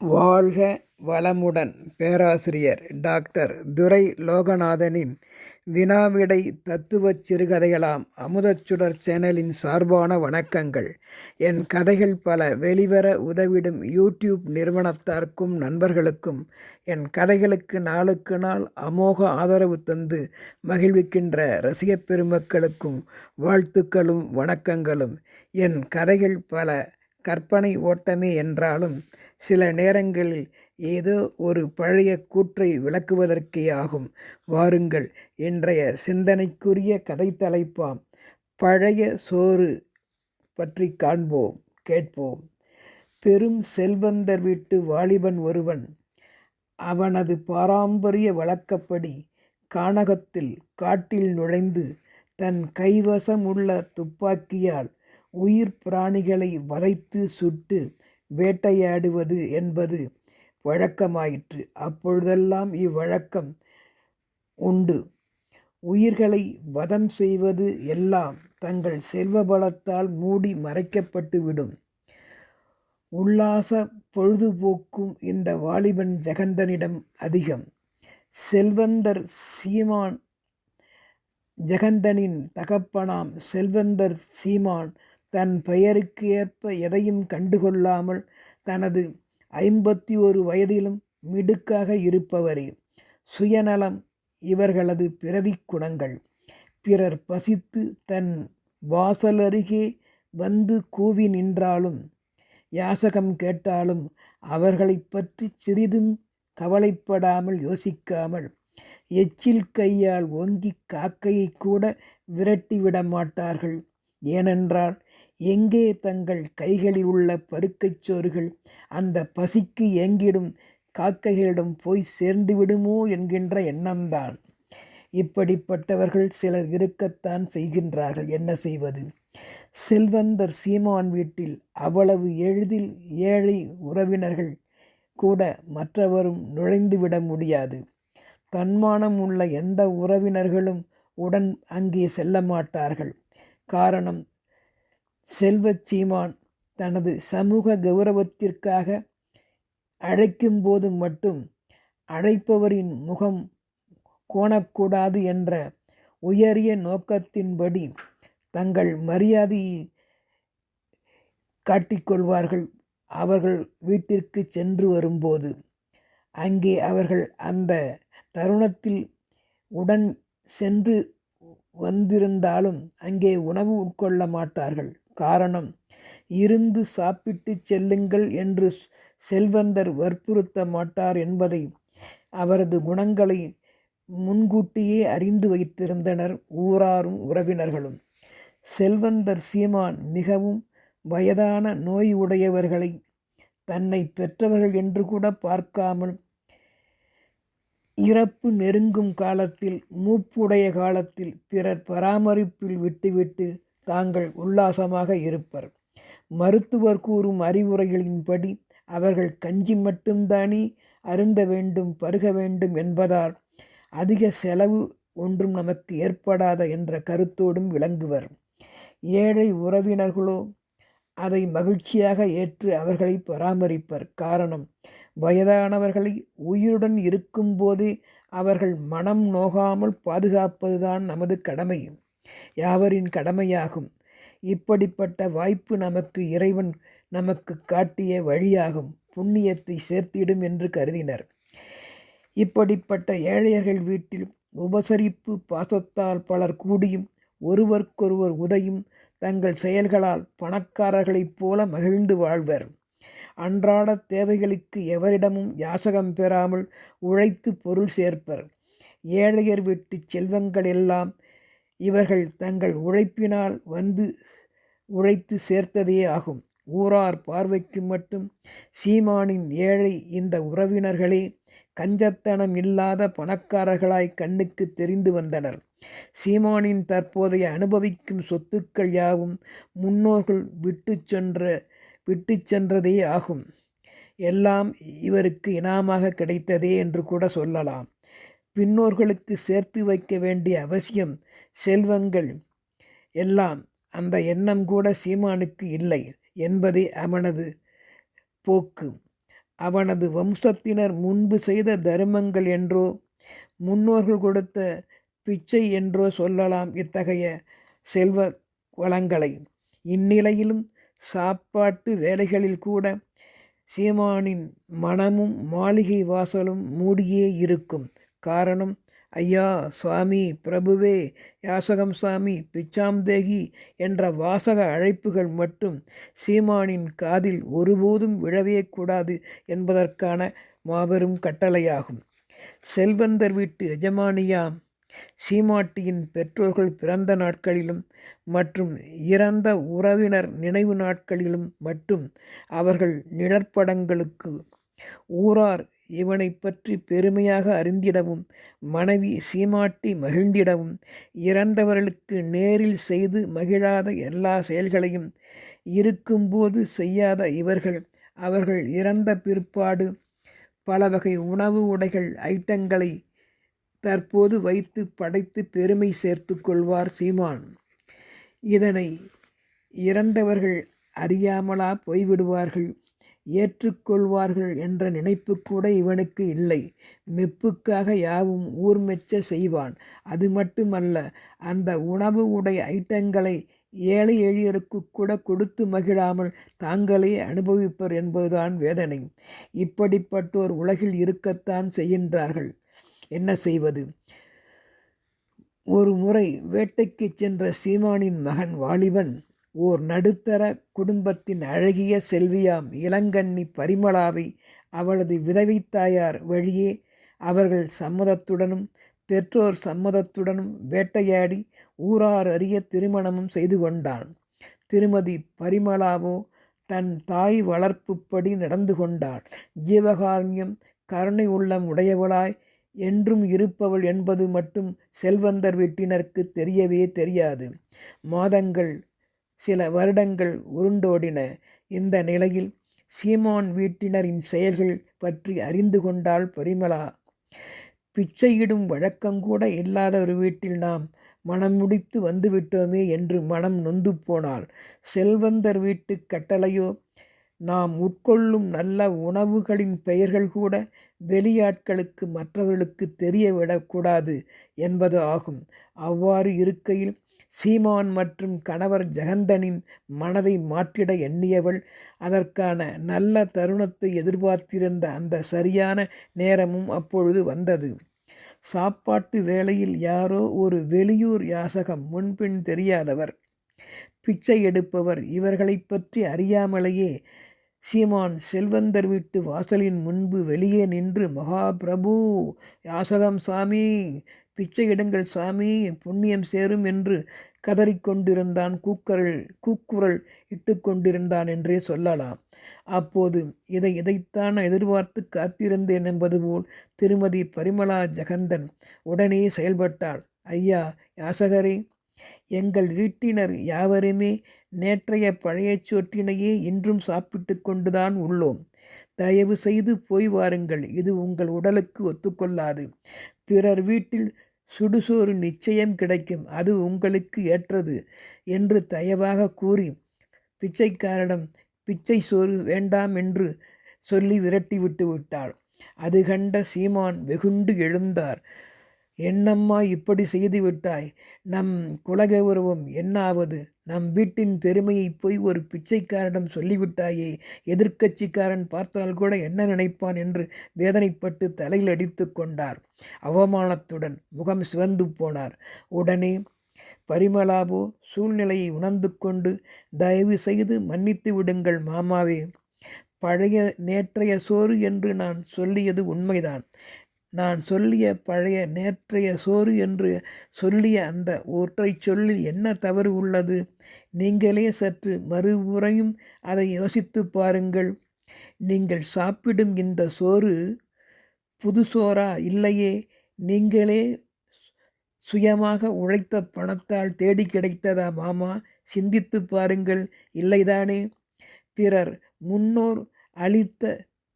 வாழ்க வளமுடன். பேராசிரியர் டாக்டர் துரை லோகநாதனின் வினாவிடை தத்துவச் சிறுகதைகளாம் அமுதச்சுடர் சேனலின் சார்பான வணக்கங்கள். என் கதைகள் பல வெளிவர உதவிடும் யூடியூப் நிறுவனத்தார்க்கும் நண்பர்களுக்கும் என் கதைகளுக்கு நாளுக்கு நாள் அமோக ஆதரவு தந்து மகிழ்விக்கின்ற ரசிகப் பெருமக்களுக்கும் வாழ்த்துக்களும் வணக்கங்களும். என் கதைகள் பல கற்பனை ஓட்டமே என்றாலும் சில நேரங்களில் ஏதோ ஒரு பழைய கூற்றை விளக்குவதற்கே ஆகும். வாருங்கள் இன்றைய சிந்தனைக்குரிய கதை தலைப்பாம் பழைய சோறு பற்றி காண்போம் கேட்போம். பெரும் செல்வந்தர் வீட்டு வாலிபன் ஒருவன் அவனது பாரம்பரிய வழக்கப்படி கானகத்தில் காட்டில் நுழைந்து தன் கைவசம் உள்ள துப்பாக்கியால் உயிர் பிராணிகளை வதைத்து சுட்டு வேட்டையாடுவது என்பது வழக்கமாயிற்று. அப்பொழுதெல்லாம் இவ்வழக்கம் உண்டு. உயிர்களை வதம் செய்வது எல்லாம் தங்கள் செல்வ பலத்தால் மூடி மறைக்கப்பட்டுவிடும். உல்லாச பொழுதுபோக்கும் இந்த வாலிபன் ஜெகந்தனிடம் அதிகம். செல்வந்தர் சீமான் ஜெகந்தனின் தகப்பனாம் செல்வந்தர் சீமான் தன் பெயருக்கு ஏற்ப எதையும் கண்டுகொள்ளாமல் தனது ஐம்பத்தி ஒரு வயதிலும் மிடுக்காக இருப்பவரே. சுயநலம் இவர்களது பிறவி குணங்கள். பிறர் பசித்து தன் வாசலருகே வந்து கூவி நின்றாலும் யாசகம் கேட்டாலும் அவர்களை பற்றி சிறிதும் கவலைப்படாமல் யோசிக்காமல் எச்சில் கையால் ஓங்கி காக்கையை கூட விரட்டிவிட மாட்டார்கள் ஏனென்றால் எங்கே தங்கள் கைகளில் உள்ள பருக்கைச் சோறுகள் அந்த பசிக்கு ஏங்கிடும் காக்கைகளிடம் போய் சேர்ந்து விடுமோ என்கின்ற எண்ணம்தான். இப்படிப்பட்டவர்கள் சிலர் இருக்கத்தான் செய்கின்றார்கள். என்ன செய்வது? செல்வந்தர் சீமான் வீட்டில் அவ்வளவு எளிதில் ஏழை உறவினர்கள் கூட மற்றவரும் நுழைந்துவிட முடியாது. தன்மானம் உள்ள எந்த உறவினர்களும் உடன் அங்கே செல்ல மாட்டார்கள். காரணம் செல்வச் சீமான் தனது சமூக கௌரவத்திற்காக அழைக்கும்போது மட்டும் அழைப்பவரின் முகம் கோணக்கூடாது என்ற உயரிய நோக்கத்தின்படி தங்கள் மரியாதையை காட்டிக்கொள்வார்கள். அவர்கள் வீட்டிற்கு சென்று வரும்போது அங்கே அவர்கள் அந்த தருணத்தில் உடன் சென்று வந்திருந்தாலும் அங்கே உணவு உட்கொள்ள மாட்டார்கள். காரணம். இருந்து சாப்பிட்டு செல்லுங்கள் என்று செல்வந்தர் வற்புறுத்த மாட்டார் என்பதை அவரது குணங்களை முன்கூட்டியே அறிந்து வைத்திருந்தனர் ஊராரும் உறவினர்களும். செல்வந்தர் சீமான் மிகவும் வயதான நோய் உடையவர்களை தன்னை பெற்றவர்கள் என்று கூட பார்க்காமல் இறப்பு நெருங்கும் காலத்தில் மூப்புடைய காலத்தில் பிறர் பராமரிப்பில் விட்டுவிட்டு தாங்கள் உல்லாசமாக இருப்பர். மருத்துவர் கூறும் அறிவுரைகளின்படி அவர்கள் கஞ்சி மட்டும்தானே அருந்த வேண்டும் பருக வேண்டும் என்பதால் அதிக செலவு ஒன்றும் நமக்கு ஏற்படாத என்ற கருத்தோடும் விளங்குவர். ஏழை உறவினர்களோ அதை மகிழ்ச்சியாக ஏற்று அவர்களை பராமரிப்பர். காரணம் வயதானவர்களை உயிருடன் இருக்கும்போதே அவர்கள் மனம் நோகாமல் பாதுகாப்பதுதான் நமது கடமை. யாவரின் கடமையாகும். இப்படிப்பட்ட வாய்ப்பு நமக்கு இறைவன் நமக்கு காட்டிய வழியாகும். புண்ணியத்தை சேர்த்திடும் என்று கருதினர். இப்படிப்பட்ட ஏழையர்கள் வீட்டில் உபசரிப்பு பாசத்தால் பலர் கூடியும் ஒருவருக்கொருவர் உதையும் தங்கள் செயல்களால் பணக்காரர்களைப் போல மகிழ்ந்து வாழ்வர். அன்றாட தேவைகளுக்கு எவரிடமும் யாசகம் பெறாமல் உழைத்து பொருள் சேர்ப்பர். ஏழையர் வீட்டு செல்வங்கள் எல்லாம் இவர்கள் தங்கள் உழைப்பினால் வந்து உழைத்து சேர்த்ததே ஆகும். ஊரார் பார்வைக்கு மட்டும் சீமானின் ஏழை இந்த உறவினர்களே கஞ்சத்தனம் இல்லாத பணக்காரர்களாய் கண்ணுக்கு தெரிந்து வந்தனர். சீமானின் தற்போதைய அனுபவிக்கும் சொத்துக்கள் யாவும் முன்னோர்கள் விட்டு சென்ற விட்டு சென்றதே ஆகும். எல்லாம் இவருக்கு இனாமாக கிடைத்ததே என்று கூட சொல்லலாம். பின்னோர்களுக்கு சேர்த்து வைக்க வேண்டிய அவசியம் செல்வங்கள் எல்லாம் அந்த எண்ணம் கூட சீமானுக்கு இல்லை என்பதே அவனது போக்கு. அவனது வம்சத்தினர் முன்பு செய்த தர்மங்கள் என்றோ முன்னோர்கள் கொடுத்த பிச்சை என்றோ சொல்லலாம் இத்தகைய செல்வ வளங்களை. இந்நிலையிலும் சாப்பாட்டு வேலைகளில் கூட சீமானின் மனமும் மாளிகை வாசலும் மூடியே இருக்கும். காரணம் ஐயா சுவாமி பிரபுவே யாசகம் சாமி பிச்சாம் தேகி என்ற வாசக அழைப்புகள் மட்டும் சீமானின் காதில் ஒருபோதும் விழவே கூடாது என்பதற்கான மாபெரும் கட்டளையாகும். செல்வந்தர் வீட்டு எஜமானியாம் சீமாட்டியின் பெற்றோர்கள் பிறந்த நாட்களிலும் மற்றும் இறந்த உறவினர் நினைவு நாட்களிலும் மட்டும் அவர்கள் நிழற்படங்களுக்கு ஊரார் இவனை பற்றி பெருமையாக அறிந்திடவும் மனைவி சீமாட்டி மகிழ்ந்திடவும் இறந்தவர்களுக்கு நேரில் செய்து மகிழாத எல்லா செயல்களையும் இருக்கும்போது செய்யாத இவர்கள். அவர்கள் இறந்த பிற்பாடு பல வகை உணவு உடைகள் ஐட்டங்களை தற்போது வைத்து படைத்து பெருமை சேர்த்து கொள்வார் சீமான். இதனை இறந்தவர்கள் அறியாமலா போய்விடுவார்கள். ஏற்றுக்கொள்வார்கள் என்ற நினைப்பு கூட இவனுக்கு இல்லை. மெப்புக்காக யாவும் ஊர் மெச்ச செய்வான். அது மட்டுமல்ல அந்த உணவு உடை ஐட்டங்களை ஏழை எளியருக்கு கூட கொடுத்து மகிழாமல் தாங்களே அனுபவிப்பர் என்பதுதான் வேதனை. இப்படிப்பட்டோர் உலகில் இருக்கத்தான் செய்கின்றார்கள். என்ன செய்வது? ஒரு முறை வேட்டைக்கு சென்ற சீமானின் மகன் வாலிபன் ஓர் நடுத்தர குடும்பத்தின் அழகிய செல்வியாம் இளங்கண்ணி பரிமளாவை அவளது விதவித்தாயார் தாயார் வழியே அவர்கள் சம்மதத்துடனும் பெற்றோர் சம்மதத்துடனும் வேட்டையாடி ஊரார் அறிய திருமணமும் செய்து கொண்டான். திருமதி பரிமளாவோ தன் தாய் வளர்ப்புப்படி நடந்து கொண்டாள். ஜீவகாரண்யம் கருணை உள்ளம் உடையவளாய் என்றும் இருப்பவள் என்பது மட்டும் செல்வந்தர் வீட்டினருக்கு தெரியவே தெரியாது. மாதங்கள் சில வருடங்கள் உருண்டோடின இந்த நிலையில் சீமான் வீட்டினரின் செயல்கள் பற்றி அறிந்து கொண்டால் பரிமளா பிச்சையிடும் வழக்கங்கூட இல்லாத ஒரு வீட்டில் நாம் மனம் முடித்து வந்துவிட்டோமே என்று மனம் நொந்து போனாள். செல்வந்தர் வீட்டு கட்டளையோ நாம் உட்கொள்ளும் நல்ல உணவுகளின் பெயர்கள் கூட வெளியாட்களுக்கு மற்றவர்களுக்கு தெரியவிடக்கூடாது என்பது ஆகும். அவ்வாறு இருக்கையில் சீமான் மற்றும் கணவர் ஜெகந்தனின் மனதை மாற்றிட எண்ணியவள். அதற்கான நல்ல தருணத்தை எதிர்பார்த்திருந்த அந்த சரியான நேரமும் அப்பொழுது வந்தது. சாப்பாட்டு வேளையில் யாரோ ஒரு வெளியூர் யாசகம் முன்பின் தெரியாதவர். பிச்சை எடுப்பவர் இவர்களை பற்றி அறியாமலேயே சீமான் செல்வந்தர் வீட்டு வாசலின் முன்பு வெளியே நின்று மகாபிரபு யாசகம் சாமி பிச்சை எடுங்கள் சுவாமி புண்ணியம் சேரும் என்று கதறிக்கொண்டிருந்தான் கூக்கரல் கூக்குரல் இட்டு கொண்டிருந்தான் என்றே சொல்லலாம். அப்போது இதை இதைத்தான் எதிர்பார்த்து காத்திருந்தேன் என்பது போல் திருமதி பரிமளா ஜெகந்தன் உடனே செயல்பட்டாள். ஐயா யாசகரே எங்கள் வீட்டினர் யாவருமே நேற்றைய பழைய சோற்றினையே இன்றும் சாப்பிட்டு கொண்டுதான் உள்ளோம். தயவு செய்து போய் வாருங்கள். இது உங்கள் உடலுக்கு ஒத்துக்கொள்ளாது. பிறர் வீட்டில் சுடுசோறு நிச்சயம் கிடைக்கும். அது உங்களுக்கு ஏற்றது என்று தயவாக கூறி பிச்சைக்காரிடம் பிச்சை சோறு வேண்டாம் என்று சொல்லி விரட்டி விட்டு விட்டாள். அது கண்ட சீமான் வெகுண்டு எழுந்தார். என்னம்மா இப்படி செய்து விட்டாய் நம் குலகௌரவம் என்னாவது? நம் வீட்டின் பெருமையை போய் ஒரு பிச்சைக்காரனிடம் சொல்லிவிட்டாயே? எதிர்க்கட்சிக்காரன் பார்த்தால் கூட என்ன நினைப்பான் என்று வேதனைப்பட்டு தலையில் அடித்து கொண்டார். அவமானத்துடன் முகம் சிவந்து போனார். உடனே பரிமளாவோ சூழ்நிலையை உணர்ந்து கொண்டு தயவு செய்து மன்னித்து விடுங்கள் மாமாவே. பழைய நேற்றைய சோறு என்று நான் சொல்லியது உண்மைதான். நான் சொல்லிய பழைய நேற்றைய சோறு என்று சொல்லிய அந்த ஒற்றை சொல்லில் என்ன தவறு உள்ளது? நீங்களே சற்று மறுமுறையும் அதை யோசித்து பாருங்கள். நீங்கள் சாப்பிடும் இந்த சோறு புது சோறா இல்லையே? நீங்களே சுயமாக உழைத்த பணத்தால் தேடி கிடைத்ததா மாமா? சிந்தித்து பாருங்கள். இல்லைதானே? பிறர் முன்னோர் அளித்த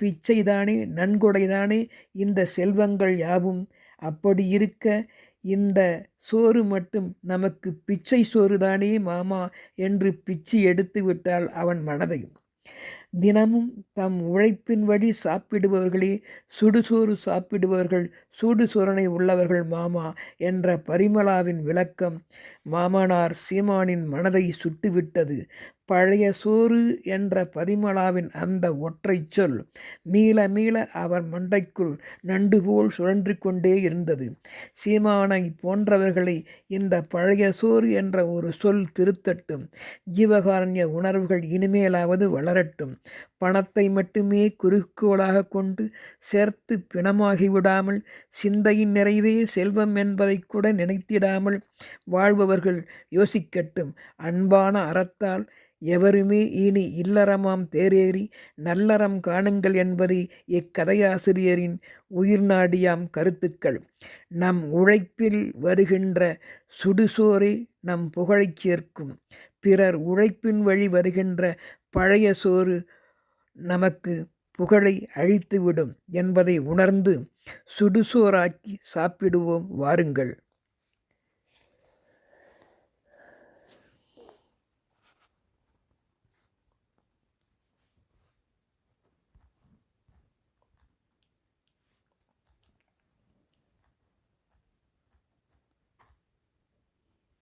பிச்சைதானே நன்கொடைதானே இந்த செல்வங்கள் யாவும்? அப்படி இருக்க இந்த சோறு மட்டும் நமக்கு பிச்சை சோறு தானே மாமா என்று பிச்சு எடுத்து விட்டால் அவன் மனதையும். தினமும் தம் உழைப்பின் வழி சாப்பிடுபவர்களே சுடுசோறு சாப்பிடுபவர்கள் சூடு சூரனை உள்ளவர்கள் மாமா என்ற பரிமளாவின் விளக்கம் மாமனார் சீமானின் மனதை சுட்டுவிட்டது. பழைய சோறு என்ற பரிமளாவின் அந்த ஒற்றைச் சொல் மீள மீள அவர் மண்டைக்குள் நண்டு போல் சுழன்று கொண்டே இருந்தது. சீமானை போன்றவர்களை இந்த பழைய சோறு என்ற ஒரு சொல் திருத்தட்டும். ஜீவகாரண்ய உணர்வுகள் இனிமேலாவது வளரட்டும். பணத்தை மட்டுமே குறுக்கோளாக கொண்டு சேர்த்து பிணமாகி விடாமல் சிந்தையின் நிறைவே செல்வம் என்பதை கூட நினைத்திடாமல் வாழ்பவர்கள் யோசிக்கட்டும். அன்பான அறத்தால் எவருமே இனி இல்லறமாம் தேரேறி நல்லறம் காணுங்கள் என்பது இக்கதையாசிரியரின் உயிர்நாடியாம் கருத்துக்கள். நம் உழைப்பில் வருகின்ற சுடுசோரே நம் புகழைச் சேர்க்கும். பிறர் உழைப்பின் வழி வருகின்ற பழைய சோறு நமக்கு புகழை அழித்துவிடும் என்பதை உணர்ந்து சுடுசோறாக்கி சாப்பிடுவோம் வாருங்கள்.